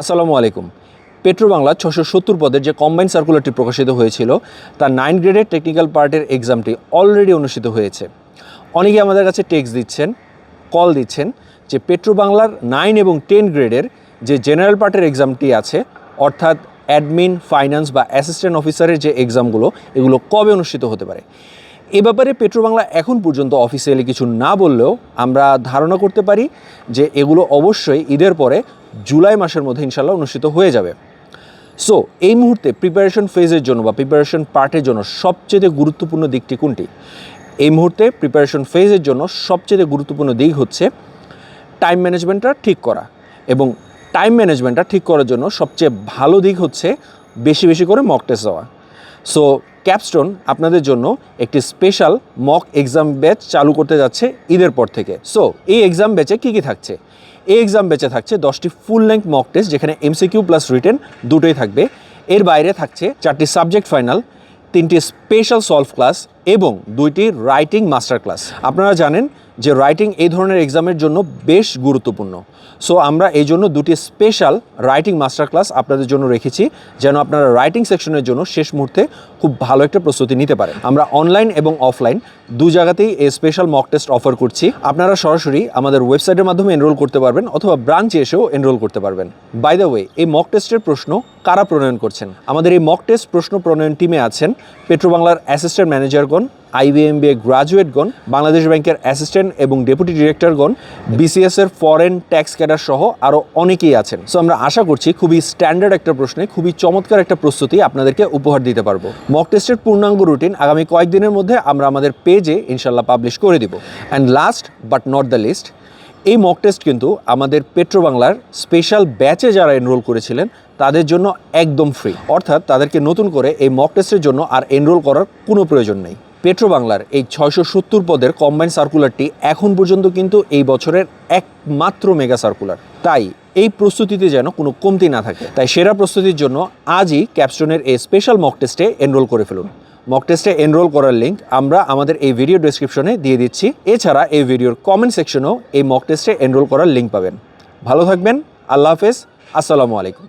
আসসালামু আলাইকুম। পেট্রো বাংলা ছশো সত্তর পদের যে কম্বাইন সার্কুলারটি প্রকাশিত হয়েছিল, তার নাইন গ্রেডের টেকনিক্যাল পার্টের এক্সামটি অলরেডি অনুষ্ঠিত হয়েছে। অনেকে আমাদের কাছে টেক্সট দিচ্ছেন কল দিচ্ছেন যে পেট্রো বাংলার নাইন এবং টেন গ্রেডের যে জেনারেল পার্টের এক্সামটি আছে, অর্থাৎ অ্যাডমিন ফাইন্যান্স বা অ্যাসিস্ট্যান্ট অফিসারের যে এক্সামগুলো এগুলো কবে অনুষ্ঠিত হতে পারে? এ ব্যাপারে পেট্রো বাংলা এখন পর্যন্ত অফিসিয়ালি কিছু না বললেও আমরা ধারণা করতে পারি যে এগুলো অবশ্যই ঈদের পরে জুলাই মাসের মধ্যে ইনশাল্লাহ অনুষ্ঠিত হয়ে যাবে। সো এই মুহূর্তে প্রিপারেশন ফেজের জন্য বা প্রিপারেশন পার্টের জন্য সবচেয়ে গুরুত্বপূর্ণ দিকটি কোনটি? এই মুহূর্তে প্রিপারেশন ফেজের জন্য সবচেয়ে গুরুত্বপূর্ণ দিক হচ্ছে টাইম ম্যানেজমেন্টটা ঠিক করা এবং টাইম ম্যানেজমেন্টটা ঠিক করার জন্য সবচেয়ে ভালো দিক হচ্ছে বেশি বেশি করে মক টেস্ট দেওয়া। সো ক্যাপস্টোন আপনাদের জন্য একটি স্পেশাল মক এক্সাম ব্যাচ চালু করতে যাচ্ছে ঈদের পর থেকে। সো এই এক্সাম ব্যাচে কী কী থাকছে? এই এক্সাম ব্যাচে থাকছে দশটি ফুল লেন্থ মক টেস্ট যেখানে এমসিকিউ প্লাস রিটেন দুটোই থাকবে। এর বাইরে থাকছে চারটি সাবজেক্ট ফাইনাল তিনটি স্পেশাল সলভ ক্লাস এবং দুইটি রাইটিং মাস্টার ক্লাস আপনারা জানেন যে রাইটিং এই ধরনের এক্সামের জন্য বেশ গুরুত্বপূর্ণ। সো আমরা এই জন্য দুটি স্পেশাল রাইটিং মাস্টার ক্লাস আপনাদের জন্য রেখেছি, যেন আপনারা রাইটিং সেকশনের জন্য শেষ মুহূর্তে খুব ভালো একটা প্রস্তুতি নিতে পারে আমরা অনলাইন এবং অফলাইন দু জায়গাতেই এই স্পেশাল মক টেস্ট অফার করছি। আপনারা সরাসরি আমাদের ওয়েবসাইটের মাধ্যমে এনরোল করতে পারবেন, অথবা ব্রাঞ্চে এসেও এনরোল করতে পারবেন। বাই দ্য ওয়ে এই মক টেস্টের প্রশ্ন কারা প্রণয়ন করছেন? আমাদের এই মক টেস্ট প্রশ্ন প্রণয়ন টিমে আছেন পেট্রোবাংলার অ্যাসিস্ট্যান্ট ম্যানেজারগণ আইবিএমবিএ গ্রাজুয়েটগণ, বাংলাদেশ ব্যাংকের অ্যাসিস্ট্যান্ট এবং ডেপুটি ডিরেক্টরগণ বিসিএস এর ফরেন ট্যাক্স ক্যাডার সহ আরও অনেকেই আছেন। সো আমরা আশা করছি খুবই স্ট্যান্ডার্ড একটা প্রশ্নে, খুবই চমৎকার একটা প্রস্তুতি আপনাদেরকে উপহার দিতে পারব। মক টেস্টের পূর্ণাঙ্গ রুটিন আগামী কয়েকদিনের মধ্যে আমরা আমাদের পেজে ইনশাল্লাহ পাবলিশ করে দিব। And last but not the least এই মক টেস্ট কিন্তু আমাদের পেট্রো বাংলার স্পেশাল ব্যাচে যারা এনরোল করেছিলেন, তাদের জন্য একদম ফ্রি অর্থাৎ তাদেরকে নতুন করে এই মক টেস্টের জন্য আর এনরোল করার কোনো প্রয়োজন নেই। পেট্রো বাংলার এই ছয়শো সত্তর পদের কম্বাইন সার্কুলারটি এখন পর্যন্ত কিন্তু এই বছরের একমাত্র মেগা সার্কুলার তাই এই প্রস্তুতিতে যেন কোনো কমতি না থাকে। তাই সেরা প্রস্তুতির জন্য আজই ক্যাপস্টোনের এই স্পেশাল মক টেস্টে এনরোল করে ফেলুন। মক টেস্টে এনরোল করার লিঙ্ক আমরা আমাদের এই ভিডিও ডেসক্রিপশনে দিয়ে দিচ্ছি। এছাড়া এই ভিডিওর কমেন্ট সেকশনেও এই মক টেস্টে এনরোল করার লিঙ্ক পাবেন। ভালো থাকবেন, আল্লাহ হাফেজ, আসসালামু আলাইকুম।